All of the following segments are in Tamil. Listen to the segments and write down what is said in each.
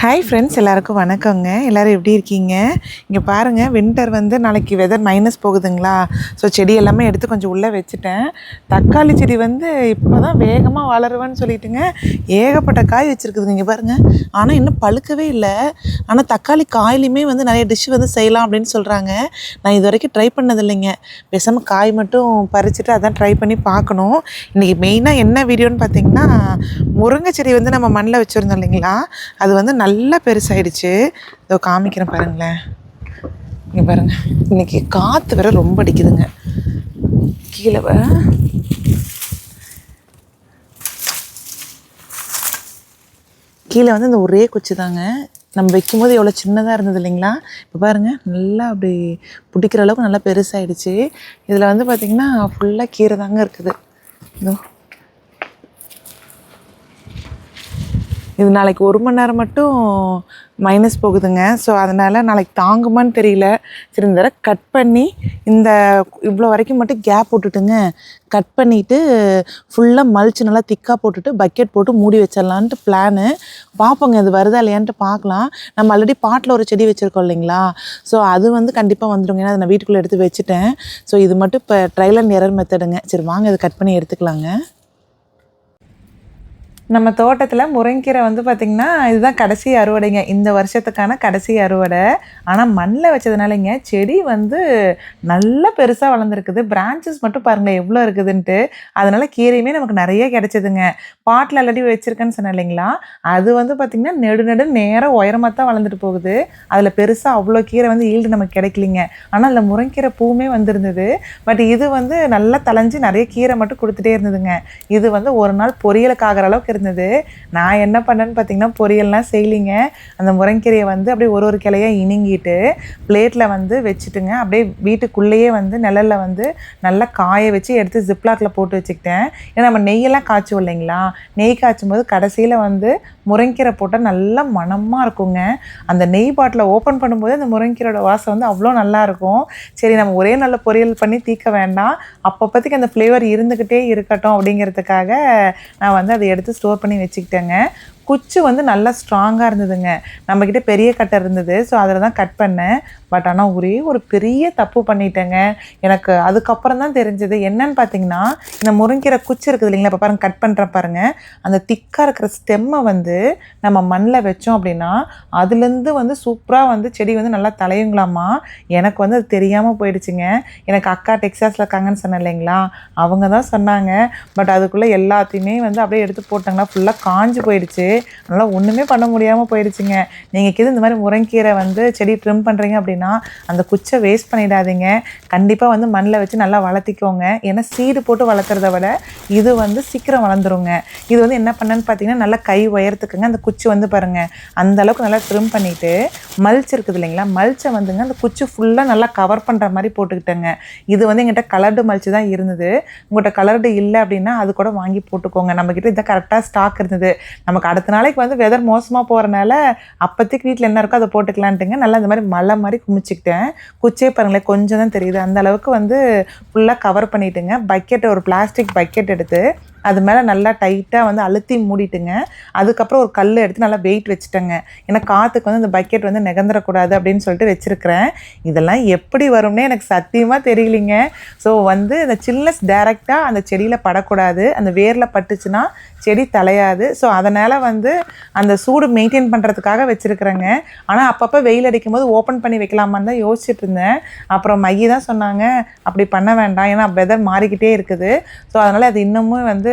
ஹாய் ஃப்ரெண்ட்ஸ் எல்லாருக்கும் வணக்கங்க. எல்லோரும் எப்படி இருக்கீங்க? இங்கே பாருங்கள் வின்டர் வந்து நாளைக்கு வெதர் மைனஸ் போகுதுங்களா? ஸோ செடி எல்லாமே எடுத்து கொஞ்சம் உள்ளே வச்சுட்டேன். தக்காளி செடி வந்து இப்போ தான் வேகமாக வளருவேன்னு சொல்லிட்டுங்க ஏகப்பட்ட காய் வச்சுருக்குதுங்க இங்கே பாருங்கள் ஆனால் இன்னும் பழுக்கவே இல்லை. ஆனால் தக்காளி காயிலையுமே வந்து நிறைய டிஷ் வந்து செய்யலாம் அப்படின்னு சொல்கிறாங்க நான் இது வரைக்கும் ட்ரை பண்ணதில்லைங்க பேசாமல் காய் மட்டும் பறிச்சுட்டு அதான் ட்ரை பண்ணி பார்க்கணும். இன்றைக்கி மெயினாக என்ன வீடியோன்னு பார்த்தீங்கன்னா முருங்கை செடி வந்து நம்ம மண்ணில் வச்சுருந்தோம் இல்லைங்களா? அது வந்து நல்லா பெருசாயிடுச்சு. இதோ காமிக்கிறேன் பாருங்களேன். இங்கே பாருங்கள் இன்னைக்கு காற்று வேற ரொம்ப அடிக்குதுங்க. கீழே கீழே வந்து இந்த ஒரே குச்சி தாங்க. நம்ம வைக்கும்போது எவ்வளோ சின்னதாக இருந்தது இல்லைங்களா? இப்போ பாருங்கள் நல்லா அப்படி பிடிக்கிற அளவுக்கு நல்லா பெருசாயிடுச்சு. இதில் வந்து பார்த்திங்கன்னா ஃபுல்லாக கீரை தாங்க இருக்குது. இதோ. இது நாளைக்கு ஒரு மணி நேரம் மட்டும் மைனஸ் போகுதுங்க. ஸோ அதனால் நாளைக்கு தாங்குமான்னு தெரியல. சரி இந்த தடவை கட் பண்ணி இந்த இவ்வளோ வரைக்கும் மட்டும் கேப் போட்டுட்டுங்க. கட் பண்ணிவிட்டு ஃபுல்லாக மல்ச்சு நல்லா திக்காக போட்டுட்டு பக்கெட் போட்டு மூடி வச்சிடலான்ட்டு பிளானு பார்ப்போங்க இது வருதா இல்லையான்ட்டு பார்க்கலாம். நம்ம ஆல்ரெடி பாட்டில் ஒரு செடி வச்சுருக்கோம் இல்லைங்களா? ஸோ அது வந்து கண்டிப்பாக வந்துடுங்க ஏன்னா அதை நான் வீட்டுக்குள்ளே எடுத்து வச்சுட்டேன். ஸோ இது மட்டும் இப்போ ட்ரையல் அண்ட் எரர் மெத்தடுங்க சரி வாங்க இதை கட் பண்ணி எடுத்துக்கலாங்க. நம்ம தோட்டத்தில் முருங்கீரை வந்து பார்த்திங்கன்னா இதுதான் கடைசி அறுவடைங்க. இந்த வருஷத்துக்கான கடைசி அறுவடை. ஆனால் மண்ணில் வச்சதுனாலங்க செடி வந்து நல்லா பெருசாக வளர்ந்துருக்குது. பிரான்ச்சஸ் மட்டும் பாருங்களேன் எவ்வளோ இருக்குதுன்ட்டு. அதனால் கீரையுமே நமக்கு நிறைய கிடைச்சிதுங்க. பாட்டில் ஆல்ரெடி வச்சுருக்கேன்னு சொன்னேன் இல்லைங்களா? அது வந்து பார்த்திங்கன்னா நெடு நெடு நேராக உயரமாக தான் வளர்ந்துட்டு போகுது. அதில் பெருசாக அவ்வளோ கீரை வந்து ஈல்டு நமக்கு கிடைக்கலிங்க. ஆனால் அதில் முருங்கீரை பூவுமே வந்திருந்தது. பட் இது வந்து நல்லா தலைஞ்சு நிறைய கீரை மட்டும் கொடுத்துட்டே இருந்ததுங்க. இது வந்து ஒரு நாள் பொரியலுக்காகிற அளவுக்கு இருந்தது. நான் என்ன பண்ணேன்னு பார்த்தீங்கன்னா பொரியல்லாம் செய்யலிங்க. அந்த முருங்கீரையை வந்து அப்படியே ஒரு ஒரு கிளையாக இணுங்கிட்டு பிளேட்டில் வந்து வச்சுட்டுங்க. அப்படியே வீட்டுக்குள்ளேயே வந்து நிழலில் வந்து நல்லா காய வச்சு எடுத்து ஜிப்லாக்கில் போட்டு வச்சுக்கிட்டேன். ஏன்னா நம்ம நெய்யெல்லாம் காய்ச்சுவோம் இல்லைங்களா? நெய் காய்ச்சும் போது கடைசியில் வந்து முருங்கீரை போட்டால் நல்லா மணமாக இருக்குங்க. அந்த நெய் பாட்டில் ஓப்பன் பண்ணும்போது அந்த முருங்கீரோட வாசம் வந்து அவ்வளோ நல்லாயிருக்கும் சரி நம்ம ஒரே நல்ல பொரியல் பண்ணி தீக்க வேண்டாம். அப்பப்போதைக்கு அந்த ஃப்ளேவர் இருந்துக்கிட்டே இருக்கட்டும் அப்படிங்கிறதுக்காக நான் வந்து அதை எடுத்து ஸ்டோர் பண்ணி வச்சுக்கிட்டேங்க. குச்சி வந்து நல்லா ஸ்ட்ராங்காக இருந்ததுங்க. நம்மக்கிட்ட பெரிய கட்டை இருந்தது. ஸோ அதில் தான் கட் பண்ணேன். பட் ஆனால் ஒரே ஒரு பெரிய தப்பு பண்ணிட்டேங்க. எனக்கு அதுக்கப்புறம் தான் தெரிஞ்சது. என்னன்னு பார்த்தீங்கன்னா இந்த முருங்கீரை குச்சி இருக்குது இல்லைங்களா? இப்போ பாருங்கள் கட் பண்ணுற பாருங்கள் அந்த திக்காக இருக்கிற ஸ்டெம்மை வந்து நம்ம மண்ணில் வச்சோம் அப்படின்னா அதுலேருந்து வந்து சூப்பராக வந்து செடி வந்து நல்லா தலையுங்களாமா? எனக்கு வந்து அது தெரியாமல் போயிடுச்சுங்க. எனக்கு அக்கா டெக்ஸாஸில் இருக்காங்கன்னு சொன்னேன் இல்லைங்களா? அவங்க தான் சொன்னாங்க. பட் அதுக்குள்ளே எல்லாத்தையுமே வந்து அப்படியே எடுத்து போட்டாங்கன்னா ஃபுல்லாக காஞ்சு போயிடுச்சு. அதனால் ஒன்றுமே பண்ண முடியாமல் போயிடுச்சுங்க. நீங்கள் கிது இந்த மாதிரி முருங்கீரை வந்து செடி ட்ரிம் பண்ணுறீங்க அப்படின்னா அந்த குச்சை வேஸ்ட் பண்ணிடாதீங்க. கண்டிப்பாக வந்து மண்ணில் வச்சு நல்லா வளர்த்திக்கோங்க. ஏன்னா சீடு போட்டு வளர்க்குறத விட இது வந்து சீக்கிரம் வளர்ந்துருங்க. இது வந்து என்ன பண்ணேன்னு பார்த்தீங்கன்னா நல்லா கை உயரத்துக்குங்க. அந்த குச்சி வந்து பாருங்கள் அந்த அளவுக்கு நல்லா ட்ரிம் பண்ணிவிட்டு மல்ச் இருக்குது இல்லைங்களா? மல்ச்சை வந்துங்க அந்த குச்சி ஃபுல்லாக நல்லா கவர் பண்ணுற மாதிரி போட்டுக்கிட்டேங்க. இது வந்து எங்கிட்ட கலர்டு மல்ச்சு தான் இருந்தது. உங்கள்கிட்ட கலர்டு இல்லை அப்படின்னா அது கூட வாங்கி போட்டுக்கோங்க. நம்மக்கிட்ட இதை கரெக்டாக ஸ்டாக் இருந்தது. நமக்கு அடுத்த பத்து நாளைக்கு வந்து வெதர் மோசமாக போகிறனால அப்போதைக்கு வீட்டில் என்ன இருக்கோ அதை போட்டுக்கலான்ட்டுங்க. நல்லா இந்த மாதிரி மலை மாதிரி குமிச்சிக்கிட்டேன். குச்சே பாருங்களேன் கொஞ்சம் தான் தெரியுது. அந்த அளவுக்கு வந்து ஃபுல்லாக கவர் பண்ணிட்டுங்க. பக்கெட் ஒரு பிளாஸ்டிக் பக்கெட் எடுத்து அது மேலே நல்லா டைட்டாக வந்து அழுத்தி மூடிட்டுங்க. அதுக்கப்புறம் ஒரு கல் எடுத்து நல்லா வெயிட் வச்சுட்டேங்க. ஏன்னா காற்றுக்கு வந்து அந்த பக்கெட் வந்து நிகந்துடக்கூடாது அப்படின்னு சொல்லிட்டு வச்சுருக்கிறேன். இதெல்லாம் எப்படி வரும்னே எனக்கு சத்தியமாக தெரியலிங்க. ஸோ வந்து அந்த சில்னஸ் டைரெக்டாக அந்த செடியில் படக்கூடாது. அந்த வேரில் பட்டுச்சுன்னா செடி தலையாது. ஸோ அதனால் வந்து அந்த சூடு மெயின்டைன் பண்ணுறதுக்காக வச்சுருக்குறேங்க. ஆனால் அப்பப்போ வெயில் அடிக்கும் போது ஓப்பன் பண்ணி வைக்கலாமான்னு தான் யோசிச்சுட்டு இருந்தேன் அப்புறம் மையி தான் சொன்னாங்க அப்படி பண்ண வேண்டாம். ஏன்னா வெதர் மாறிக்கிட்டே இருக்குது. ஸோ அதனால் அது இன்னமும் வந்து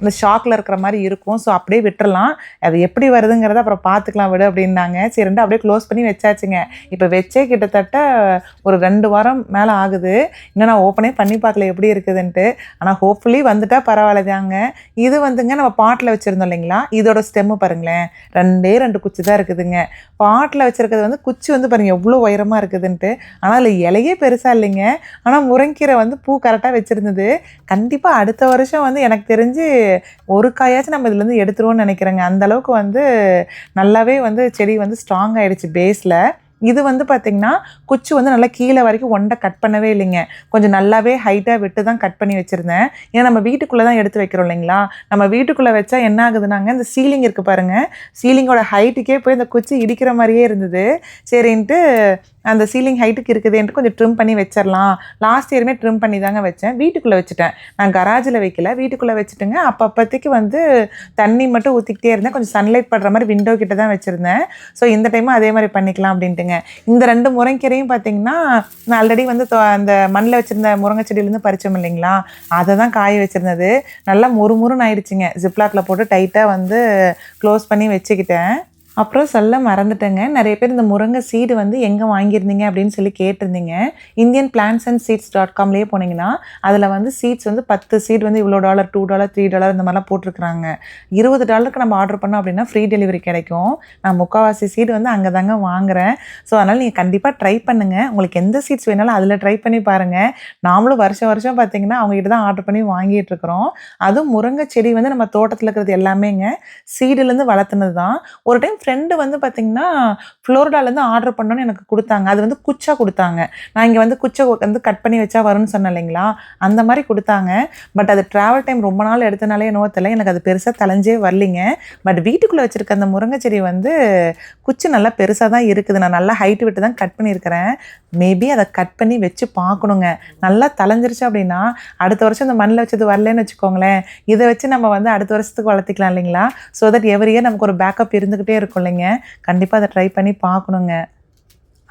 இந்த ஷாக்கில் இருக்கிற மாதிரி இருக்கும். ஸோ அப்படியே விட்டுறலாம். அது எப்படி வருதுங்கிறத அப்புறம் பார்த்துக்கலாம் விடு அப்படின்னாங்க. சரி ரெண்டு அப்படியே க்ளோஸ் பண்ணி வச்சாச்சுங்க. இப்போ வச்சே கிட்டத்தட்ட ஒரு ரெண்டு வாரம் மேலே ஆகுது. இன்னும் நான் ஓப்பனே பண்ணி பார்க்கல எப்படி இருக்குதுன்ட்டு. ஆனால் ஹோப்ஃபுல்லி வந்துட்டால் பரவாயில்லதாங்க. இது வந்துங்க நம்ம பாட்டில் வச்சுருந்தோம் இல்லைங்களா? இதோட ஸ்டெம்மு பாருங்களேன். ரெண்டே ரெண்டு குச்சி தான் இருக்குதுங்க. பாட்டில் வச்சுருக்கிறது வந்து குச்சி வந்து பாருங்கள் எவ்வளோ உயரமாக இருக்குதுன்ட்டு. ஆனால் அதில் இலையே பெருசாக இல்லைங்க. ஆனால் முருங்கீரை வந்து பூ கரெக்டாக வச்சுருந்தது. கண்டிப்பாக அடுத்த வருஷம் வந்து எனக்கு தெரிஞ்சு ஒரு காயாச்சும் நம்ம இதுலேருந்து எடுத்துருவோம்னு நினைக்கிறேங்க. அந்த அளவுக்கு வந்து நல்லாவே வந்து செடி வந்து ஸ்ட்ராங் ஆகிடுச்சு பேஸில் இது வந்து பார்த்திங்கன்னா குச்சி வந்து நல்லா கீழே வரைக்கும் ஒண்டை கட் பண்ணவே இல்லைங்க. கொஞ்சம் நல்லாவே ஹைட்டாக விட்டு தான் கட் பண்ணி வச்சுருந்தேன். ஏன்னா நம்ம வீட்டுக்குள்ளே தான் எடுத்து வைக்கிறோம் இல்லைங்களா? நம்ம வீட்டுக்குள்ளே வச்சா என்ன ஆகுதுனாங்க இந்த சீலிங் இருக்குது பாருங்கள் சீலிங்கோட ஹைட்டுக்கே போய் இந்த குச்சி இடிக்கிற மாதிரியே இருந்தது. சரின்ட்டு அந்த சீலிங் ஹைட்டுக்கு இருக்குதுன்ட்டு கொஞ்சம் ட்ரிம் பண்ணி வச்சிடலாம் லாஸ்ட் இயருமே ட்ரிம் பண்ணி தாங்க வச்சேன். வீட்டுக்குள்ளே வச்சுட்டேன். நான் கராஜில் வைக்கல. வீட்டுக்குள்ளே வச்சுட்டுங்க. அப்பப்போதைக்கு வந்து தண்ணி மட்டும் ஊற்றிக்கிட்டே இருந்தேன். கொஞ்சம் சன்லைட் படுற மாதிரி விண்டோ கிட்ட தான் வச்சுருந்தேன். ஸோ இந்த டைமும் அதே மாதிரி பண்ணிக்கலாம் அப்படின்ட்டுங்க. இந்த ரெண்டு முருங்கைக்கீரையும் பார்த்தீங்கன்னா நான் ஆல்ரெடி வந்து அந்த மண்ணில் வச்சுருந்த முருங்கை செடியிலேருந்து பறிச்சோம் இல்லைங்களா? அதை தான் காய வச்சுருந்தது. நல்லா முறுமுறுன்னு ஆயிடுச்சுங்க. ஜிப்லாக்கில் போட்டு டைட்டாக வந்து க்ளோஸ் பண்ணி வச்சுக்கிட்டேன். அப்புறம் சொல்ல மறந்துட்டேங்க. நிறைய பேர் இந்த முருங்கை சீடு வந்து எங்கே வாங்கியிருந்தீங்க அப்படின்னு சொல்லி கேட்டிருந்தீங்க. Indian plants and seeds dot காம்லேயே போனீங்கன்னா அதில் வந்து சீட்ஸ் வந்து பத்து சீட் வந்து இவ்வளோ dollar two dollar three dollar இந்த மாதிரிலாம் போட்டிருக்கிறாங்க. இருபது டாலருக்கு நம்ம ஆர்டர் பண்ணோம் அப்படின்னா ஃப்ரீ டெலிவரி கிடைக்கும். நான் முக்கால்வாசி சீடு வந்து அங்கே தாங்க வாங்குறேன். ஸோ அதனால் நீங்கள் கண்டிப்பாக ட்ரை பண்ணுங்கள் உங்களுக்கு எந்த சீட்ஸ் வேணாலும் அதில் ட்ரை பண்ணி பாருங்கள் நாமளும் வருஷம் வருஷம் பார்த்தீங்கன்னா அவங்ககிட்ட தான் ஆர்டர் பண்ணி வாங்கிட்டு இருக்கிறோம். அதுவும் முருங்கை செடி வந்து நம்ம தோட்டத்தில் இருக்கிறது எல்லாமேங்க. சீடுலேருந்து வளர்த்துனது தான். ஒரு டைம் ஃப்ரெண்டு வந்து பார்த்தீங்கன்னா ஃப்ளோரிடாலேருந்து ஆர்டர் பண்ணோன்னு எனக்கு கொடுத்தாங்க. அது வந்து குச்சா கொடுத்தாங்க. நான் இங்கே வந்து குச்சை வந்து கட் பண்ணி வச்சா வரும்னு சொன்னேன் இல்லைங்களா? அந்த மாதிரி கொடுத்தாங்க. பட் அது ட்ராவல் டைம் ரொம்ப நாள் எடுத்தனாலே என்னவோ தெரியல. எனக்கு அது பெருசாக தலைஞ்சே வரலிங்க. பட் வீட்டுக்குள்ளே வச்சுருக்க அந்த முருங்கை செடி வந்து குச்சி நல்லா பெருசாக தான் இருக்குது. நான் நல்லா ஹைட் விட்டு தான் கட் பண்ணியிருக்கிறேன். மேபி அதை கட் பண்ணி வச்சு பார்க்கணுங்க. நல்லா தலைஞ்சிருச்சு அப்படின்னா அடுத்த வருஷம் இந்த மண்ணில் வச்சது வரலன்னு வச்சுக்கோங்களேன். இதை வச்சு நம்ம வந்து அடுத்த வருஷத்துக்கு வளர்த்திக்கலாம் இல்லைங்களா? ஸோ தட் எவ்ரி இயர் நமக்கு ஒரு பேக்கப் இருந்துக்கிட்டே இருக்கும் இல்லைங்க கண்டிப்பாக அதை ட்ரை பண்ணி பார்க்கணுங்க.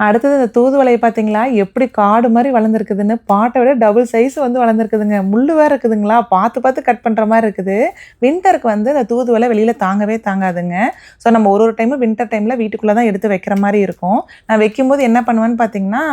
அடுத்தது இந்த தூதுவலை பார்த்தீங்களா? எப்படி காடு மாதிரி வளர்ந்துருக்குதுன்னு பாட்டை விட டபுள் சைஸ் வந்து வளர்ந்துருக்குதுங்க. முள்ளு வேறு இருக்குதுங்களா? பார்த்து பார்த்து கட் பண்ணுற மாதிரி இருக்குது. வின்டருக்கு வந்து இந்த தூதுவலை வெளியில் தாங்கவே தாங்காதுங்க. ஸோ நம்ம ஒரு ஒரு டைமும் வின்டர் டைமில் வீட்டுக்குள்ளே தான் எடுத்து வைக்கிற மாதிரி இருக்கும். நான் வைக்கும்போது என்ன பண்ணுவேன்னு பார்த்தீங்கன்னா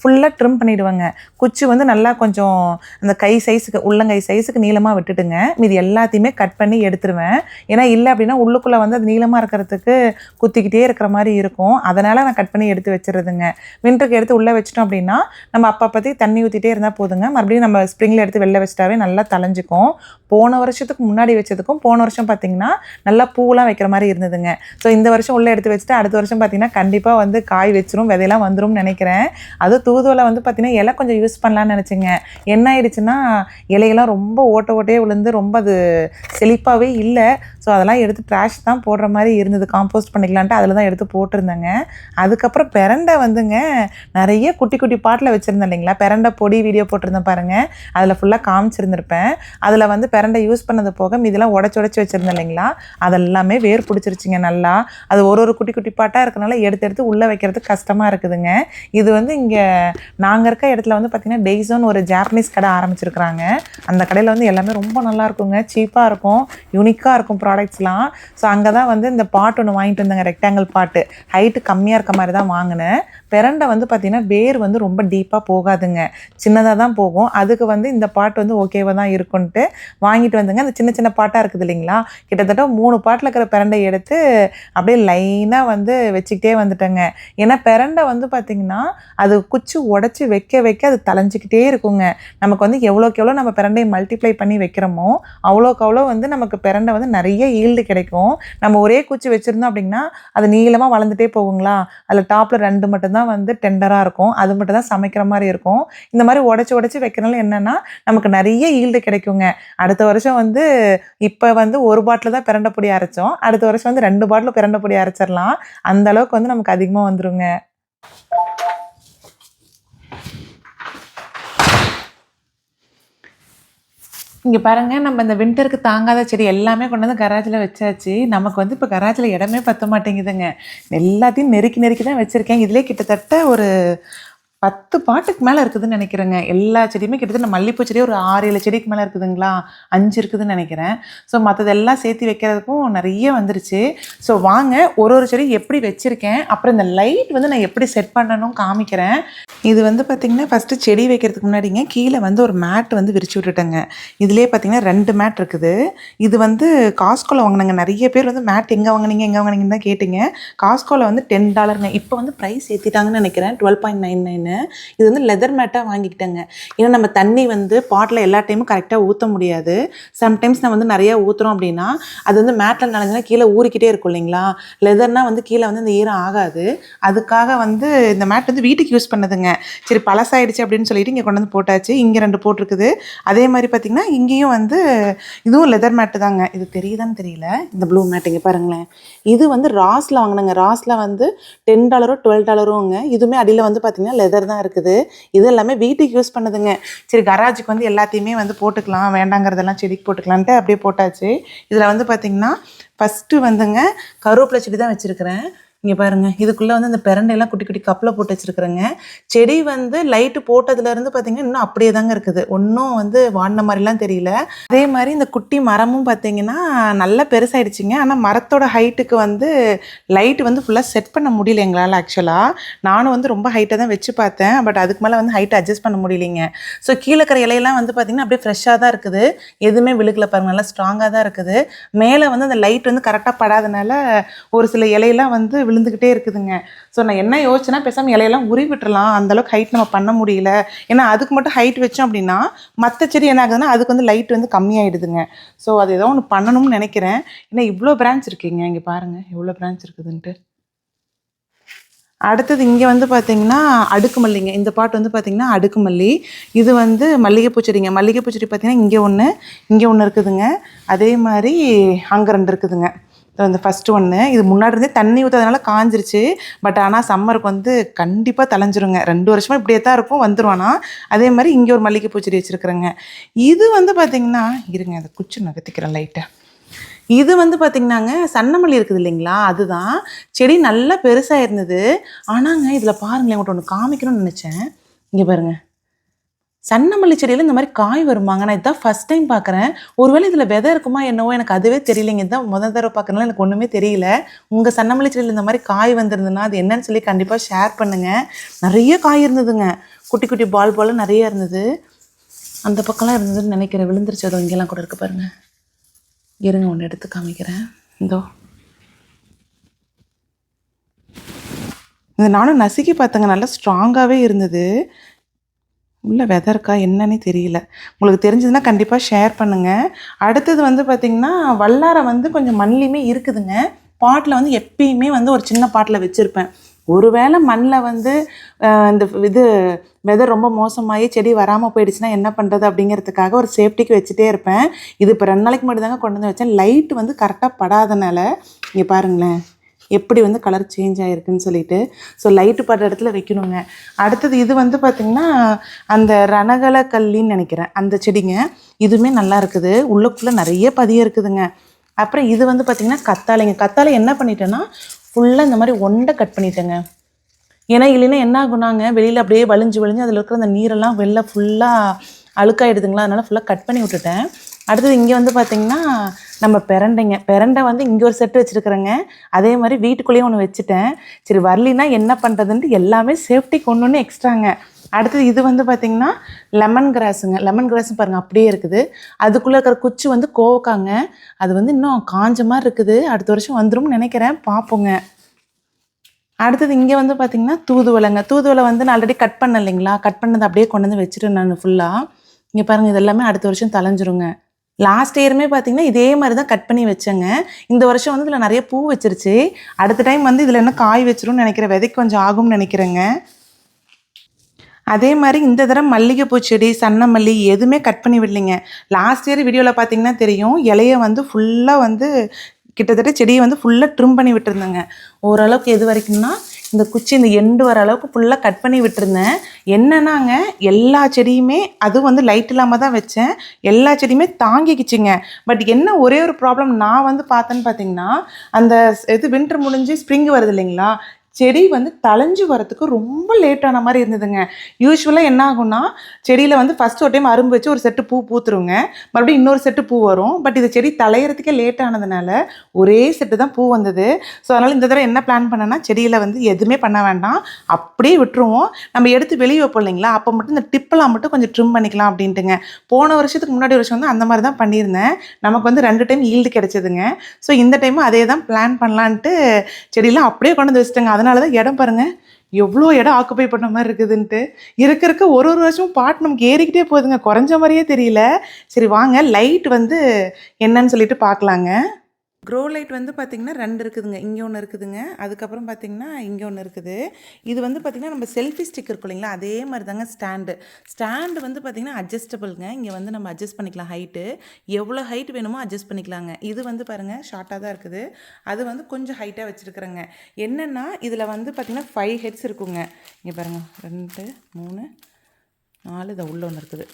ஃபுல்லாக ட்ரிம் பண்ணிவிடுவேங்க குச்சி வந்து நல்லா கொஞ்சம் அந்த கை சைஸுக்கு உள்ளங்கை சைஸுக்கு நீளமாக விட்டுட்டுங்க மீதி எல்லாத்தையுமே கட் பண்ணி எடுத்துருவேன். ஏன்னா இல்லை அப்படின்னா உள்ளுக்குள்ளே வந்து அது நீளமாக இருக்கிறதுக்கு குத்திக்கிட்டே இருக்கிற மாதிரி இருக்கும். அதனால் நான் கட் பண்ணி எடுத்து வச்சிடுறதுங்க வின்டருக்கு எடுத்து உள்ளே வச்சிட்டோம் அப்படின்னா நம்ம அப்பப்பத்தி தண்ணி ஊற்றிட்டே இருந்தால் போதுங்க. மறுபடியும் நம்ம ஸ்ப்ரிங்கில் எடுத்து வெளில வச்சிட்டாவே நல்லா தலைஞ்சிக்கும் போன வருஷத்துக்கு முன்னாடி வச்சதுக்கும் போன வருஷம் பார்த்தீங்கன்னா நல்லா பூவெலாம் வைக்கிற மாதிரி இருந்ததுங்க. ஸோ இந்த வருஷம் உள்ளே எடுத்து வச்சுட்டு அடுத்த வருஷம் பார்த்தீங்கன்னா கண்டிப்பாக வந்து காய் வச்சிரும் விதையெல்லாம் வந்துரும்னு நினைக்கிறேன். அதுவும் தூதுவளை வந்து பார்த்தீங்கன்னா இலை கொஞ்சம் யூஸ் பண்ணலான்னு நினச்சிங்க. என்ன ஆயிடுச்சுன்னா இலையெல்லாம் ரொம்ப ஓட்ட ஓட்டையே விழுந்து ரொம்ப அது செழிப்பாகவே இல்லை. ஸோ அதெல்லாம் எடுத்து ட்ராஷ் தான் போடுற மாதிரி இருந்தது. காம்போஸ்ட் பண்ணிக்கலான்ட்டு அதில் தான் எடுத்து போட்டிருந்தேங்க. அதுக்கப்புறம் பெரண்டை வந்துங்க நிறைய குட்டி குட்டி பாட்டில் வச்சுருந்தேன் இல்லைங்களா? பெரண்டை பொடி வீடியோ போட்டிருந்தேன் பாருங்கள் அதில் ஃபுல்லாக காமிச்சிருந்திருப்பேன். அதில் வந்து பெரண்டை யூஸ் பண்ணது போக மீதெல்லாம் உடச்சி உடச்சி வச்சுருந்தேன் இல்லைங்களா? அதெல்லாமே வேர் பிடிச்சிருச்சுங்க நல்லா. அது ஒரு ஒரு குட்டி குட்டி பாட்டாக இருக்கனால எடுத்து எடுத்து உள்ளே வைக்கிறது கஷ்டமாக இருக்குதுங்க. இது வந்து இங்கே நாங்கள் இருக்க இடத்துல வந்து பார்த்திங்கன்னா டெய்ஸோன்னு ஒரு ஜாப்பனீஸ் கடை ஆரம்பிச்சிருக்கிறாங்க. அந்த கடையில் வந்து எல்லாமே ரொம்ப நல்லா இருக்குங்க. சீப்பாக இருக்கும் யூனிக்காக இருக்கும் ப்ராடக்ட்ஸ்லாம் ஸோ அங்கே தான் வந்து இந்த பாட் ஒன்று வாங்கிட்டு வந்தேங்க ரெக்டாங்கிள் பாட்டு. ஹைட்டு கம்மியாக இருக்க மாதிரி தான் வாங்கினேன். பெரண்டை வந்து பார்த்திங்கன்னா வேர் வந்து ரொம்ப டீப்பாக போகாதுங்க. சின்னதாக தான் போகும். அதுக்கு வந்து இந்த பாட்டு வந்து ஓகேவாக தான் இருக்குன்ட்டு வாங்கிட்டு வந்துங்க. அந்த சின்ன சின்ன பாட்டாக இருக்குது இல்லைங்களா? கிட்டத்தட்ட மூணு பாட்டில் இருக்கிற பிரண்டை எடுத்து அப்படியே லைனாக வந்து வச்சுக்கிட்டே வந்துட்டேங்க. ஏன்னா பிரண்டை வந்து பார்த்திங்கன்னா அது குச்சி உடச்சி வைக்க வைக்க அது தலைஞ்சிக்கிட்டே இருக்குங்க. நமக்கு வந்து எவ்வளோக்கு எவ்வளோ நம்ம பிரண்டையை மல்டிப்ளை பண்ணி வைக்கிறோமோ அவ்வளோக்கு அவ்வளோ வந்து நமக்கு பெரண்டை வந்து நிறைய ஈல்டு கிடைக்கும். நம்ம ஒரே குச்சி வச்சுருந்தோம் அப்படின்னா அது நீளமாக வளர்ந்துட்டே போகுங்களா? அதில் டாப்பில் ரெண்டு மட்டும்தான் வந்து டெண்டராக இருக்கும். அது மட்டும் தான் சமைக்கிற மாதிரி இருக்கும். இந்த மாதிரி உடச்சி உடச்சி வைக்கிறனால என்னென்னா நமக்கு நிறைய ஈல்டு கிடைக்குங்க. அடுத்து அடுத்த வருஷம் வந்து இப்போ வந்து ஒரு பாட்டில் தான் பிறண்ட பொடி அரைச்சோம். அடுத்த வருஷம் வந்து ரெண்டு பாட்டில் பிறண்ட பொடி அரைச்சிடலாம். அந்த அளவுக்கு வந்து நமக்கு அதிகமாக வந்துருங்க. இங்கே பாருங்க நம்ம இந்த வின்டருக்கு தாங்காத செடி எல்லாமே கொண்டு வந்து கராஜில் வச்சாச்சு. நமக்கு வந்து இப்போ கராஜில் இடமே பற்ற மாட்டேங்குதுங்க. எல்லாத்தையும் நெருக்கி நெருக்கி தான் வச்சுருக்கேன். இதிலே கிட்டத்தட்ட ஒரு பத்து பாட்டுக்கு மேலே இருக்குதுன்னு நினைக்கிறேங்க. எல்லா செடியுமே கிட்டத்தட்ட மல்லிப்பூ செடி ஒரு ஆறு ஏழு செடிக்கு மேலே இருக்குதுங்களா? அஞ்சு இருக்குதுன்னு நினைக்கிறேன். ஸோ மற்றதெல்லாம் சேர்த்து வைக்கிறதுக்கும் நிறைய வந்துருச்சு. ஸோ வாங்க ஒரு ஒரு செடி எப்படி வச்சுருக்கேன் அப்புறம் இந்த லைட் வந்து நான் எப்படி செட் பண்ணணும் காமிக்கிறேன். இது வந்து பார்த்திங்கன்னா ஃபஸ்ட்டு செடி வைக்கிறதுக்கு முன்னாடிங்க கீழே வந்து ஒரு மேட் வந்து விரிச்சு விட்டுட்டேங்க. இதுலேயே பார்த்தீங்கன்னா ரெண்டு மேட் இருக்குது. இது வந்து காஸ்கோவில் வாங்கினாங்க. நிறைய பேர் வந்து மேட் எங்கே வாங்குனீங்க எங்கே வாங்குனீங்கன்னு தான் கேட்டிங்க. காஸ்கோவில் வந்து டென் டாலருங்க இப்போ வந்து ப்ரைஸ் ஏற்றிட்டாங்கன்னு நினைக்கிறேன். டுவெல் பாயிண்ட் நைன் நைன் அப்படின்னு. இது வந்து லெதர் மேட்டாக வாங்கிக்கிட்டேங்க. ஏன்னா நம்ம தண்ணி வந்து பாட்டில் எல்லா டைமும் கரெக்டாக ஊற்ற முடியாது. சம்டைம்ஸ் நம்ம வந்து நிறையா ஊற்றுறோம் அப்படின்னா அது வந்து மேட்டில் நனைஞ்சுனா கீழே ஊறிக்கிட்டே இருக்கும் இல்லைங்களா? லெதர்னால் வந்து கீழே வந்து இந்த ஈரம் ஆகாது. அதுக்காக வந்து இந்த மேட் வந்து வீட்டுக்கு யூஸ் பண்ணதுங்க. சரி பழசாயிடுச்சு அப்படின்னு சொல்லிட்டு இங்கே கொண்டு வந்து போட்டாச்சு. இங்கே ரெண்டு போட்டிருக்குது. அதே மாதிரி பார்த்திங்கன்னா இங்கேயும் வந்து இதுவும் லெதர் மேட்டு தாங்க. இது தெரியுதான்னு தெரியல. இந்த ப்ளூ மேட் இங்கே பாருங்களேன். இது வந்து ராஸில் வாங்கினேங்க. ராஸில் வந்து டென் டாலரோ டுவெல் டாலரோங்க இதுவுமே அடியில் வந்து பார்த்தீங்கன்னா லெதர் தான் இருக்குது. இது எல்லாமே வீட்டுக்கு யூஸ் பண்ணுதுங்க. சரி கராஜுக்கு வந்து எல்லாத்தையுமே வந்து போட்டுக்கலாம் வேண்டாங்கிறதெல்லாம் செடிக்கு போட்டுக்கலான்ட்டு அப்படியே போட்டாச்சு. இதில் வந்து பார்த்திங்கன்னா ஃபஸ்ட்டு வந்துங்க கருவேப்பிலை செடி தான் வச்சுருக்கிறேன். இங்கே பாருங்கள் இதுக்குள்ளே வந்து அந்த பிரண்டையெல்லாம் குட்டி குட்டி கப்பில் போட்டு வச்சுருக்குறேங்க. செடி வந்து லைட்டு போட்டதுலேருந்து பார்த்தீங்கன்னா இன்னும் அப்படியே தாங்க இருக்குது. ஒன்றும் வந்து வாடின மாதிரிலாம் தெரியல. அதே மாதிரி இந்த குட்டி மரமும் பார்த்தீங்கன்னா நல்லா பெருசாயிடுச்சுங்க. ஆனால் மரத்தோட ஹைட்டுக்கு வந்து லைட் வந்து ஃபுல்லாக செட் பண்ண முடியல எங்களால் ஆக்சுவலாக நானும் வந்து ரொம்ப ஹைட்டை தான் வச்சு பார்த்தேன். பட் அதுக்கு மேலே வந்து ஹைட் அட்ஜஸ்ட் பண்ண முடியலைங்க. ஸோ கீழே இருக்கிற இலையெல்லாம் வந்து பார்த்தீங்கன்னா அப்படியே ஃப்ரெஷ்ஷாக தான் இருக்குது. எதுவுமே விழுக்கல பாருங்க. நல்லா ஸ்ட்ராங்காக தான் இருக்குது. மேலே வந்து அந்த லைட் வந்து கரெக்டாக படாதனால ஒரு சில இலையெல்லாம் வந்து விழுந்துக்கிட்டே இருக்குதுங்க. ஸோ நான் என்ன யோசிச்சேன்னா பேசாமல் இலையெல்லாம் உருவி விட்டுறலாம். அந்தளவுக்கு ஹைட் நம்ம பண்ண முடியல. ஏன்னா அதுக்கு மட்டும் ஹைட் வச்சோம் அப்படின்னா மற்ற செடி என்ன ஆகுதுன்னா அதுக்கு வந்து லைட் வந்து கம்மியாயிடுதுங்க. ஸோ அது ஏதோ ஒன்று பண்ணணும்னு நினைக்கிறேன். ஏன்னா இவ்வளோ பிரான்ச் இருக்குங்க. இங்கே பாருங்கள் எவ்வளோ பிரான்ச் இருக்குதுன்ட்டு. அடுத்தது இங்கே வந்து பார்த்தீங்கன்னா அடுக்கு மல்லிங்க இந்த பாட்டு வந்து பார்த்திங்கன்னா அடுக்கு மல்லி இது வந்து மல்லிகைப்பூ செடிங்க. மல்லிகைப்பூ செடி பார்த்தீங்கன்னா இங்கே ஒன்று இங்கே ஒன்று இருக்குதுங்க. அதே மாதிரி அங்கே ரெண்டு இருக்குதுங்க. இந்த ஃபஸ்ட்டு ஒன்று இது முன்னாடி இருந்தே தண்ணி ஊற்றதுனால காஞ்சிருச்சு. பட் ஆனால் சம்மருக்கு வந்து கண்டிப்பாக தலைஞ்சிருங்க ரெண்டு வருஷமாக இப்படியே தான் இருக்கும். வந்துருவானா அதே மாதிரி இங்கே ஒரு மல்லிகைப்பூ செடி வச்சுருக்குறேங்க. இது வந்து பார்த்தீங்கன்னா இருங்க அதை குச்சி நகர்த்திக்கிறேன் லைட்டாக இது வந்து பார்த்திங்கனாங்க சன்னமல்லி இருக்குது இல்லைங்களா? அதுதான். செடி நல்லா பெருசாக இருந்தது. ஆனாங்க இதில் பாருங்களேன் உங்கள்கிட்ட ஒன்று காமிக்கணும்னு நினச்சேன். இங்கே பாருங்கள் சன்னமல்லி செடியில் இந்த மாதிரி காய் வருமாங்க. நான் இதான் ஃபஸ்ட் டைம் பார்க்குறேன் ஒருவேளை இதில் விதை இருக்குமா என்னவோ எனக்கு அதுவே தெரியலைங்க. இதுதான் முதல் தடவை பார்க்கறதுனால எனக்கு ஒன்றுமே தெரியல. உங்கள் சன்னமல்லி செடியில் இந்த மாதிரி காய் வந்திருந்ததுன்னா அது என்னன்னு சொல்லி கண்டிப்பாக ஷேர் பண்ணுங்கள் நிறைய காய் இருந்ததுங்க. குட்டி குட்டி பால் போல் நிறைய இருந்தது. அந்த பக்கம்லாம் இருந்ததுன்னு நினைக்கிறேன். விழுந்துருச்சு. அதோ இங்கெல்லாம் கூட இருக்கு பாருங்கள் இருங்க ஒன்று எடுத்து காமிக்கிறேன். இதோ இது நானும் நசுக்கி பார்த்தேங்க. நல்லா ஸ்ட்ராங்காகவே இருந்தது. உள்ளே விதை இருக்கா என்னன்னே தெரியல. உங்களுக்கு தெரிஞ்சதுன்னா கண்டிப்பாக ஷேர் பண்ணுங்கள் அடுத்தது வந்து பார்த்திங்கன்னா வல்லாரை வந்து கொஞ்சம் மண்லேயுமே இருக்குதுங்க. பாட்டில் வந்து எப்பயுமே வந்து ஒரு சின்ன பாட்டில் வச்சுருப்பேன். ஒருவேளை மண்ணில் வந்து இந்த இது வெதர் ரொம்ப மோசமாகி செடி வராமல் போயிடுச்சுன்னா என்ன பண்ணுறது அப்படிங்கிறதுக்காக ஒரு சேஃப்டிக்கு வச்சுட்டே இருப்பேன். இது இப்போ ரெண்டு நாளைக்கு மட்டும் தாங்க கொண்டு வந்து வச்சேன். லைட் வந்து கரெக்டாக படாதனால இங்கே பாருங்களேன். எப்படி வந்து கலர் சேஞ்ச் ஆகிருக்குன்னு சொல்லிட்டு. ஸோ லைட்டு படுற இடத்துல வைக்கணுங்க. அடுத்தது இது வந்து பார்த்திங்கன்னா அந்த ரணகல கல்லின்னு நினைக்கிறேன். அந்த செடிங்க இதுவுமே நல்லா இருக்குது. உள்ளக்குள்ளே நிறைய பதியம் இருக்குதுங்க. அப்புறம் இது வந்து பார்த்திங்கன்னா கத்தாழைங்க. கத்தாழை என்ன பண்ணிட்டேன்னா ஃபுல்லாக இந்த மாதிரி ஒண்டை கட் பண்ணிட்டேங்க. ஏன்னா இல்லைன்னா என்ன ஆகுனாங்க வெளியில் அப்படியே வலிஞ்சு வலிஞ்சு அதில் இருக்கிற அந்த நீரெல்லாம் வெளில ஃபுல்லாக அழுக்காயிடுதுங்களா? அதனால் ஃபுல்லாக கட் பண்ணி விட்டுட்டேன். அடுத்தது இங்கே வந்து பார்த்திங்கன்னா நம்ம பிரண்டைங்க. பிரண்டை வந்து இங்கே ஒரு செட்டு வச்சுருக்குறேங்க. அதே மாதிரி வீட்டுக்குள்ளேயே ஒன்று வச்சுட்டேன். சரி வரலினா என்ன பண்ணுறதுன்ட்டு எல்லாமே சேஃப்டிக்கு ஒன்று ஒன்று எக்ஸ்ட்ராங்க அடுத்தது இது வந்து பார்த்திங்கன்னா லெமன் கிராஸுங்க லெமன் கிராஸ் பாருங்கள் அப்படியே இருக்குது. அதுக்குள்ளே இருக்கிற குச்சி வந்து கோவக்காங்க. அது வந்து இன்னும் காஞ்ச மாதிரி இருக்குது. அடுத்த வருஷம் வந்துரும்னு நினைக்கிறேன். பார்ப்போங்க அடுத்தது இங்கே வந்து பார்த்தீங்கன்னா தூதுவளைங்க. தூதுவளை வந்து நான் ஆல்ரெடி கட் பண்ண இல்லைங்களா? கட் பண்ணதை அப்படியே கொண்டு வந்து வச்சுட்டு நான் ஃபுல்லாக இங்கே பாருங்கள் இதெல்லாமே அடுத்த வருஷம் தலைஞ்சிருங்க லாஸ்ட் இயருமே பார்த்தீங்கன்னா இதே மாதிரி தான் கட் பண்ணி வச்சேங்க. இந்த வருஷம் வந்து இதில் நிறைய பூ வச்சிருச்சு. அடுத்த டைம் வந்து இதில் என்ன காய் வச்சிரும்னு நினைக்கிறேன் விதைக்கு கொஞ்சம் ஆகும்னு நினைக்கிறேங்க. அதே மாதிரி இந்த தடவை மல்லிகைப்பூ செடி சன்ன மல்லி எதுவுமே கட் பண்ணி விடலைங்க. லாஸ்ட் இயர் வீடியோவில் பார்த்தீங்கன்னா தெரியும். இலைய வந்து ஃபுல்லாக வந்து கிட்டத்தட்ட செடியை வந்து ஃபுல்லாக ட்ரிம் பண்ணி விட்டுருந்தேங்க. ஓரளவுக்கு எது வரைக்கும்னா இந்த குச்சி இந்த எண்டு வர அளவுக்கு ஃபுல்லாக கட் பண்ணி விட்டுருந்தேன். என்னன்னாங்க எல்லா செடியுமே அதுவும் வந்து லைட் இல்லாமல் தான் வச்சேன். எல்லா செடியுமே தாங்கிக்கிச்சுங்க. பட் என்ன ஒரே ஒரு ப்ராப்ளம் நான் வந்து பார்த்தேன்னு பார்த்தீங்கன்னா அந்த இது வின்டர் முடிஞ்சு ஸ்ப்ரிங் வருது இல்லைங்களா? செடி வந்து தளைஞ்சு வரத்துக்கு ரொம்ப லேட்டான மாதிரி இருந்ததுங்க. யூஸ்வலாக என்ன ஆகும்னா செடியில் வந்து ஃபஸ்ட் ஒரு டைம் அரும்பு வச்சு ஒரு செட்டு பூ பூத்துருங்க. மறுபடியும் இன்னொரு செட்டு பூ வரும். பட் இது செடி தலையிறதுக்கே லேட் ஆனதுனால ஒரே செட்டு தான் பூ வந்தது. ஸோ அதனால் இந்த தடவை என்ன பிளான் பண்ணேன்னா செடியில் வந்து எதுவுமே பண்ண வேண்டாம். அப்படியே விட்டுருவோம். நம்ம எடுத்து வெளியே வைப்போம் இல்லைங்களா? அப்போ மட்டும் இந்த டிப்பெல்லாம் மட்டும் கொஞ்சம் ட்ரிம் பண்ணிக்கலாம் அப்படின்ட்டுங்க. போன வருஷத்துக்கு முன்னாடி வருஷம் வந்து அந்த மாதிரி தான் பண்ணியிருந்தேன். நமக்கு வந்து ரெண்டு டைம் ஈல்டு கிடச்சிதுங்க. ஸோ இந்த டைமும் அதே தான் பிளான் பண்ணலான்ட்டு செடியெல்லாம் அப்படியே கொண்டு வந்து வச்சுட்டேங்க. அதனால் அதனால தான் இடம் பாருங்கள் எவ்வளோ இடம் ஆக்குப்பை பண்ண மாதிரி இருக்குதுன்ட்டு. இருக்க இருக்க ஒரு ஒரு வருஷமும் பாட்டு நமக்கு ஏறிக்கிட்டே போகுதுங்க. குறைஞ்ச மாதிரியே தெரியல. சரி வாங்க லைட் வந்து என்னன்னு சொல்லிட்டு பார்க்கலாங்க. க்ரோ லைட் வந்து பார்த்திங்கன்னா ரெண்டு இருக்குதுங்க. இங்கே ஒன்று இருக்குதுங்க. அதுக்கப்புறம் பார்த்திங்கன்னா இங்கே ஒன்று இருக்குது. இது வந்து பார்த்திங்கன்னா நம்ம செல்ஃபி ஸ்டிக் இருக்கும் இல்லைங்களா? அதே மாதிரி தாங்க ஸ்டாண்டு ஸ்டாண்டு வந்து பார்த்திங்கன்னா அட்ஜஸ்டபிள்ங்க இங்கே வந்து நம்ம அட்ஜஸ்ட் பண்ணிக்கலாம் ஹைட்டு எவ்வளோ ஹைட் வேணுமோ அட்ஜஸ்ட் பண்ணிக்கலாங்க. இது வந்து பாருங்கள் ஷார்ட்டாக தான் இருக்குது. அது வந்து கொஞ்சம் ஹைட்டாக வச்சுருக்குறேங்க. என்னென்னா இதில் வந்து பார்த்திங்கன்னா ஃபைவ் ஹெட்ஸ் இருக்குங்க. இங்கே பாருங்கள் ரெண்டு மூணு நாலு இதை உள்ள ஒன்று இருக்குது.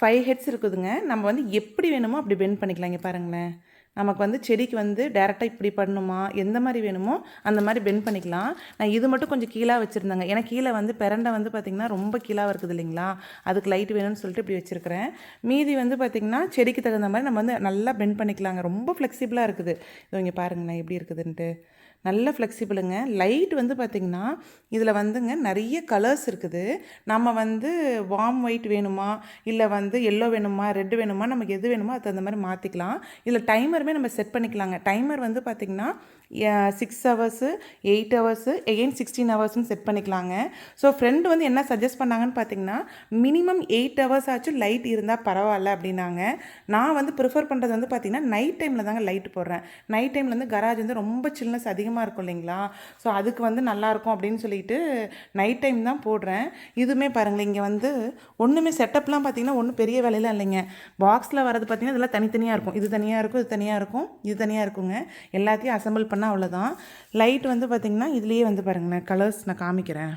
ஃபைவ் ஹெட்ஸ் இருக்குதுங்க. நம்ம வந்து எப்படி வேணுமோ அப்படி பெண்ட் பண்ணிக்கலாம். இங்கே பாருங்களேன். நமக்கு வந்து செடிக்கு வந்து டேரெக்டாக இப்படி பண்ணணுமா? எந்த மாதிரி வேணுமோ அந்த மாதிரி பெண்ட் பண்ணிக்கலாம். நான் இது மட்டும் கொஞ்சம் கீழாக வச்சுருந்தேங்க. ஏன்னா கீழே வந்து பிறண்டை வந்து பார்த்திங்கன்னா ரொம்ப கீழாக இருக்குது இல்லைங்களா? அதுக்கு லைட் வேணும்னு சொல்லிட்டு இப்படி வச்சுருக்கிறேன். மீதி வந்து பார்த்திங்கன்னா செடிக்கு தகுந்த மாதிரி நம்ம வந்து நல்லா பெண்ட் பண்ணிக்கலாங்க. ரொம்ப ஃப்ளெக்சிபிளாக இருக்குது. இதோ இங்கே பாருங்கண்ணா எப்படி இருக்குதுன்ட்டு. நல்ல ஃப்ளெக்சிபிளுங்க லைட் வந்து பார்த்திங்கன்னா இதில் வந்துங்க நிறைய கலர்ஸ் இருக்குது. நம்ம வந்து வார்ம் ஒயிட் வேணுமா? இல்லை வந்து எல்லோ வேணுமா? ரெட் வேணுமா? நமக்கு எது வேணுமோ அது தகுந்த மாதிரி மாற்றிக்கலாம் இதில் டைமருமே நம்ம செட் பண்ணிக்கலாங்க. டைமர் வந்து பார்த்திங்கன்னா six hours eight hours again sixteen ஹவர்ஸ்னு set பண்ணிக்கலாங்க. ஸோ ஃப்ரெண்டு வந்து என்ன சஜஸ்ட் பண்ணாங்கன்னு பார்த்தீங்கன்னா மினிமம் எயிட் ஹவர்ஸ் ஆச்சும் லைட் இருந்தால் பரவாயில்ல அப்படின்னாங்க. நான் வந்து ப்ரிஃபர் பண்ணுறது வந்து பார்த்திங்கன்னா நைட் டைமில் தாங்க லைட் போடுறேன். நைட் டைமில் வந்து கராஜ் வந்து ரொம்ப சில்னஸ் அதிகமாக இருக்கும் இல்லைங்களா? ஸோ அதுக்கு வந்து நல்லாயிருக்கும் அப்படின்னு சொல்லிட்டு நைட் டைம் தான் போடுறேன். இதுவுமே பாருங்களேன் இங்கே வந்து ஒன்றுமே செட்டப்லாம் பார்த்தீங்கன்னா ஒன்றும் பெரிய வேலையெல்லாம் இல்லைங்க. பாக்ஸில் வரது பார்த்தீங்கன்னா இதெல்லாம் தனித்தனியாக இருக்கும். இது தனியாக இருக்கும் இது தனியாக இருக்கும் இது தனியாக இருக்குங்க. எல்லாத்தையும் அசம்பிள் பண்ணால் அவ்வளோதான் லைட் வந்து பார்த்திங்கன்னா இதுலேயே வந்து பாருங்களேன் கலர்ஸ் நான் காமிக்கிறேன்.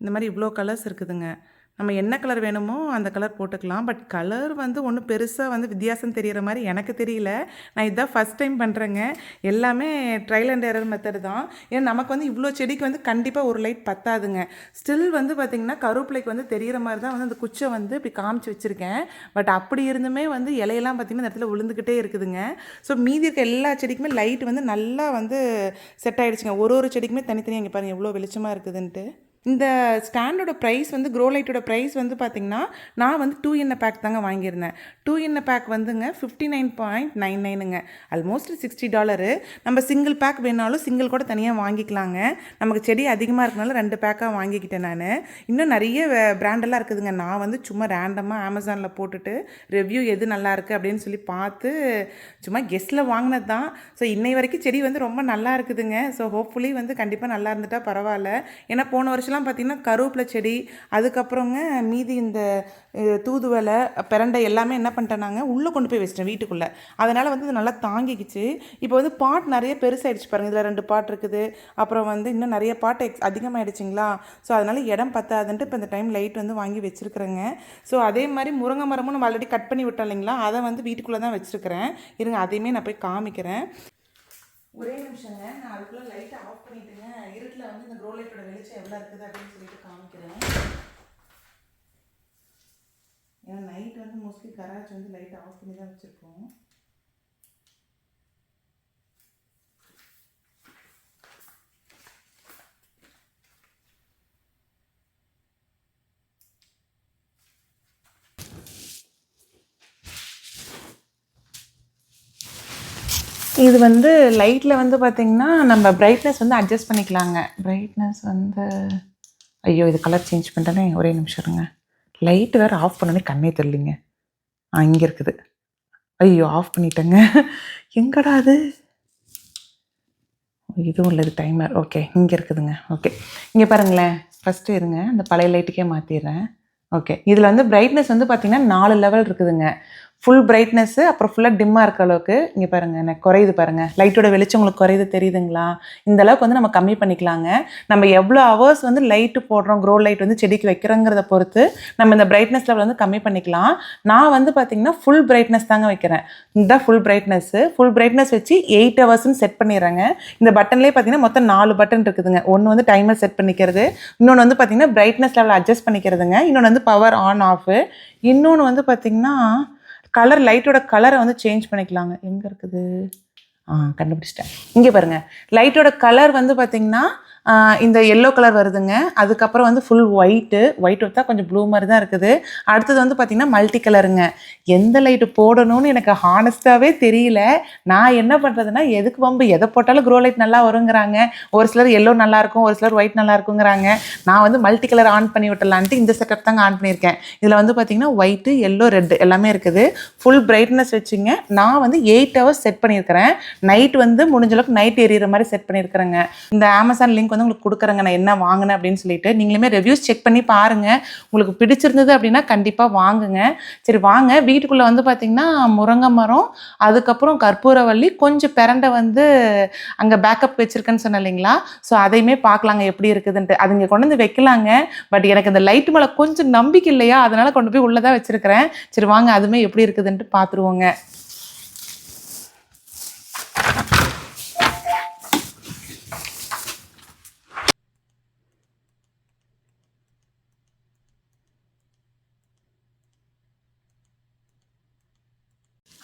இந்த மாதிரி இவ்வளோ கலர்ஸ் இருக்குதுங்க. நம்ம என்ன கலர் வேணுமோ அந்த கலர் போட்டுக்கலாம். பட் கலர் வந்து ஒன்றும் பெருசாக வந்து வித்தியாசம் தெரிகிற மாதிரி எனக்கு தெரியல. நான் இதுதான் ஃபஸ்ட் டைம் பண்ணுறேங்க எல்லாமே ட்ரையல் அண்ட் எரர் மெத்தடு தான். ஏன்னா நமக்கு வந்து இவ்வளோ செடிக்கு வந்து கண்டிப்பாக ஒரு லைட் பத்தாதுங்க. ஸ்டில் வந்து பார்த்திங்கன்னா கருவேப்பிலைக்கு வந்து தெரிகிற மாதிரி தான் வந்து அந்த குச்சை வந்து இப்படி காமிச்சு வச்சுருக்கேன். பட் அப்படி இருந்துமே வந்து இலையெல்லாம் பார்த்திங்கன்னா இந்த இடத்துல விழுந்துக்கிட்டே இருக்குதுங்க. ஸோ மீதி இருக்க எல்லா செடிக்குமே லைட் வந்து நல்லா வந்து செட் ஆகிடுச்சுங்க ஒரு ஒரு செடிக்குமே தனித்தனியாக இங்கே பாருங்கள் எவ்வளோ வெளிச்சமாக இருக்குதுன்ட்டு. இந்த ஸ்டாண்டோட ப்ரைஸ் வந்து க்ரோ லைட்டோட ப்ரைஸ் வந்து பார்த்திங்கன்னா நான் வந்து டூ இன்ன பேக் தாங்க வாங்கியிருந்தேன். டூ இன்ன பேக் வந்துங்க ஃபிஃப்டி நைன் பாயிண்ட் நைன் நைனுங்க ஆல்மோஸ்ட் சிக்ஸ்டி டாலரு நம்ம சிங்கிள் பேக் வேணாலும் சிங்கிள் கூட தனியாக வாங்கிக்கலாங்க. நமக்கு செடி அதிகமாக இருக்கனால ரெண்டு பேக்காக வாங்கிக்கிட்டேன் நான். இன்னும் நிறைய பிராண்டெல்லாம் இருக்குதுங்க. நான் வந்து சும்மா ரேண்டமாக அமேசானில் போட்டுட்டு ரிவ்யூ எது நல்லா இருக்குது அப்படின்னு சொல்லி பார்த்து சும்மா கெஸ்ட்டில் வாங்கினது தான். ஸோ இன்னை வரைக்கும் செடி வந்து ரொம்ப நல்லா இருக்குதுங்க. ஸோ ஹோப்ஃபுல்லி வந்து கண்டிப்பாக நல்லா இருந்துட்டால் பரவாயில்ல. ஏன்னா போன வருஷம் வருஷம்லாம் பார்த்திங்கன்னா கருவேப்பிலை செடி அதுக்கப்புறங்க மீதி இந்த தூதுவலை பிரண்டை எல்லாமே என்ன பண்ணிட்டேனாங்க உள்ளே கொண்டு போய் வச்சிட்டேன் வீட்டுக்குள்ளே. அதனால் வந்து இது நல்லா தாங்கிக்கிச்சு. இப்போ வந்து பாட் நிறைய பெருசாகிடுச்சு பாருங்கள் இதில் ரெண்டு பாட் இருக்குது. அப்புறம் வந்து இன்னும் நிறைய பாட்டு எக்ஸ் அதிகமாகிடுச்சிங்களா ஸோ அதனால் இடம் பத்தாதுன்ட்டு இப்போ இந்த டைம் லைட் வந்து வாங்கி வச்சுருக்குறேங்க. ஸோ அதே மாதிரி முருங்கை மரமும் நம்ம ஆல்ரெடி கட் பண்ணி விட்டோம் இல்லைங்களா? அதை வந்து வீட்டுக்குள்ளே தான் வச்சுருக்கிறேன். இருங்க அதையுமே நான் போய் காமிக்கிறேன். ஒரே நிமிஷங்க நான் அதுக்குள்ளே லைட்டை ஆஃப் பண்ணிட்டுங்க. இருட்டில் வந்து இந்த க்ரோ லைட்டோட வெளிச்சம் எவ்வளோ இருக்குது அப்படின்னு சொல்லிட்டு காமிக்கிறேன். ஏன்னா நைட் வந்து மோஸ்ட்லி கராச்சி வந்து லைட்டை ஆஃப் பண்ணி தான் வச்சுருக்கோம். இது வந்து லைட்டில் வந்து பார்த்திங்கன்னா நம்ம பிரைட்னஸ் வந்து அட்ஜஸ்ட் பண்ணிக்கலாங்க. பிரைட்னஸ் வந்து ஐயோ இது கலர் சேஞ்ச் பண்ணிட்டேனே ஒரே நிமிஷம் இருங்க. லைட் வேறு ஆஃப் பண்ணோன்னே கண்ணே தெரியலிங்க. ஆ இங்கே இருக்குது. ஐயோ ஆஃப் பண்ணிட்டேங்க. எங்கடா அது? இதுவும் இல்லை இது டைமர் ஓகே இங்கே இருக்குதுங்க. ஓகே இங்கே பாருங்களேன். ஃபஸ்ட்டு இருங்க. அந்த பழைய லைட்டுக்கே மாற்றிடுறேன் ஓகே இதில் வந்து பிரைட்னஸ் வந்து பார்த்திங்கன்னா நாலு லெவல் இருக்குதுங்க. ஃபுல் பிரைட்னஸ்ஸு அப்புறம் ஃபுல்லாக டிம்மாக இருக்க அளவுக்கு இங்கே பாருங்கள் எனக்கு குறையுது பாருங்கள் லைட்டோட வெளிச்சம் உங்களுக்கு குறையுது தெரியுதுங்களா? இந்த அளவுக்கு வந்து நம்ம கம்மி பண்ணிக்கலாங்க. நம்ம எவ்வளோ ஹவர்ஸ் வந்து லைட்டு போடுறோம் க்ரோ லைட் வந்து செடிக்கு வைக்கிறோங்கிறத பொறுத்து நம்ம இந்த பிரைட்னஸ் லெவல் வந்து கம்மி பண்ணிக்கலாம். நான் வந்து பார்த்திங்கன்னா ஃபுல் பிரைட்னஸ் தாங்க வைக்கிறேன். இந்த ஃபுல் பிரைட்னஸ்ஸு ஃபுல் பிரைட்னஸ் வச்சு எயிட் ஹவர்ஸ்னு செட் பண்ணிடுறேங்க. இந்த பட்டன்லேயே பார்த்தீங்கன்னா மொத்தம் நாலு பட்டன் இருக்குதுங்க. ஒன்று வந்து டைமர் செட் பண்ணிக்கிறது இன்னொன்று வந்து பார்த்திங்கன்னா பிரைட்னஸ் லெவல் அட்ஜஸ்ட் பண்ணிக்கிறதுங்க. இன்னொன்று வந்து பவர் ஆன் ஆஃபு இன்னொன்று வந்து பார்த்திங்கன்னா கலர் லைட்டோட கலரை வந்து சேஞ்ச் பண்ணிக்கலாங்க. எங்கே இருக்குது? ஆ கண்டுபிடிச்சிட்டேன். இங்கே பாருங்க. லைட்டோட கலர் வந்து பார்த்தீங்கன்னா இந்த எல்லோ கலர் வருதுங்க. அதுக்கப்புறம் வந்து ஃபுல் ஒயிட்டு ஒயிட் ஒத்தா கொஞ்சம் ப்ளூ மாதிரி தான் இருக்குது. அடுத்தது வந்து பார்த்திங்கன்னா மல்டி கலருங்க எந்த லைட்டு போடணும்னு எனக்கு ஹானஸ்ட்டாகவே தெரியல. நான் என்ன பண்ணுறதுன்னா எதுக்கு வம்பு? எதை போட்டாலும் க்ரோ லைட் நல்லா வருங்கிறாங்க. ஒரு சிலர் எல்லோ நல்லாயிருக்கும் ஒரு சிலர் ஒயிட் நல்லா இருக்குங்கிறாங்க. நான் வந்து மல்டி கலர் ஆன் பண்ணி விட்டலான்ட்டு இந்த செட்டப் தாங்க ஆன் பண்ணியிருக்கேன். இதில் வந்து பார்த்திங்கன்னா ஒயிட்டு எல்லோ ரெட் எல்லாமே இருக்குது. ஃபுல் பிரைட்னஸ் வச்சுங்க. நான் வந்து எயிட் ஹவர்ஸ் செட் பண்ணியிருக்கிறேன். நைட் வந்து முடிஞ்சளவுக்கு நைட் எரியிற மாதிரி செட் பண்ணியிருக்கிறேங்க. இந்த அமேசான் லிங்க் வந்து உங்களுக்கு கொடுக்குறேங்க. நான் என்ன வாங்கினேன் அப்படின்னு சொல்லிட்டு நீங்களுமே ரிவ்யூஸ் செக் பண்ணி பாருங்க. உங்களுக்கு பிடிச்சிருந்தது அப்படின்னா கண்டிப்பாக வாங்குங்க. சரி வாங்க. வீட்டுக்குள்ளே வந்து பார்த்திங்கன்னா முருங்கை மரம் அதுக்கப்புறம் கற்பூரவள்ளி கொஞ்சம் பிரண்டை வந்து அங்கே பேக்கப் வச்சிருக்கேன்னு சொன்னேன் இல்லைங்களா? ஸோ அதையுமே பார்க்கலாங்க எப்படி இருக்குதுன்ட்டு. அது இங்கே கொண்டு வந்து வைக்கலாங்க. பட் எனக்கு இந்த லைட் மேலே கொஞ்சம் நம்பிக்கை இல்லையா? அதனால கொண்டு போய் உள்ளே தான் வச்சிருக்கிறேன். சரி வாங்க. அதுவுமே எப்படி இருக்குதுன்ட்டு பார்த்துருவோங்க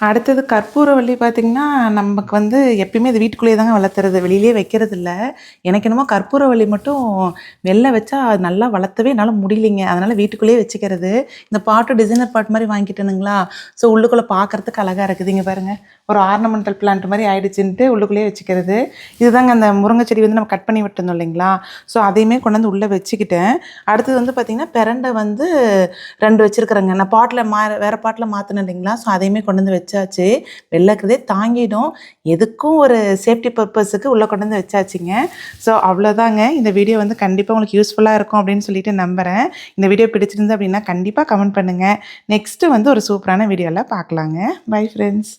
அடுத்தது கற்பூரவள்ளி பார்த்திங்கன்னா நமக்கு வந்து எப்பயுமே இது வீட்டுக்குள்ளேயே தாங்க வளர்த்துறது வெளியிலே வைக்கிறது இல்லை எனக்கு என்னமோ கற்பூரவள்ளி மட்டும் வெளில வச்சா அது நல்லா வளர்த்தவே என்னால் முடியலைங்க. அதனால் வீட்டுக்குள்ளேயே வச்சுக்கிறது. இந்த பாட்டு டிசைனர் பாட்டு மாதிரி வாங்கிட்டேனுங்களா ஸோ உள்ளுக்குள்ளே பார்க்குறதுக்கு அழகாக இருக்குது இங்கே பாருங்கள் ஒரு ஆர்னமெண்டல் பிளான்ட் மாதிரி ஆயிடுச்சுன்ட்டு உள்ளுக்குள்ளேயே வச்சுக்கிறது. இதுதாங்க அந்த முருங்கை செடி வந்து நம்ம கட் பண்ணி விட்டுருந்தோம் இல்லைங்களா? ஸோ அதையுமே கொண்டு வந்து உள்ளே வச்சுக்கிட்டேன். அடுத்தது வந்து பார்த்திங்கன்னா பிரண்டை வந்து ரெண்டு வச்சுருக்குறேங்க. நான் பாட்டில் மா வேறு பாட்டில் மாற்றினேன் இல்லைங்களா? ஸோ அதையுமே கொண்டு வந்து வச்சாச்சு. வெளில தாங்கிடும். எதுக்கும் ஒரு சேஃப்டி பர்பஸுக்கு உள்ளே கொண்டு வந்து வச்சாச்சுங்க. ஸோ அவ்வளோதாங்க. இந்த வீடியோ வந்து கண்டிப்பாக உங்களுக்கு யூஸ்ஃபுல்லாக இருக்கும் அப்படின்னு சொல்லிட்டு நம்புகிறேன் இந்த வீடியோ பிடிச்சிருந்து அப்படின்னா கண்டிப்பாக கமெண்ட் பண்ணுங்கள் நெக்ஸ்ட்டு வந்து ஒரு சூப்பரான வீடியோவில் பார்க்கலாங்க. Bye friends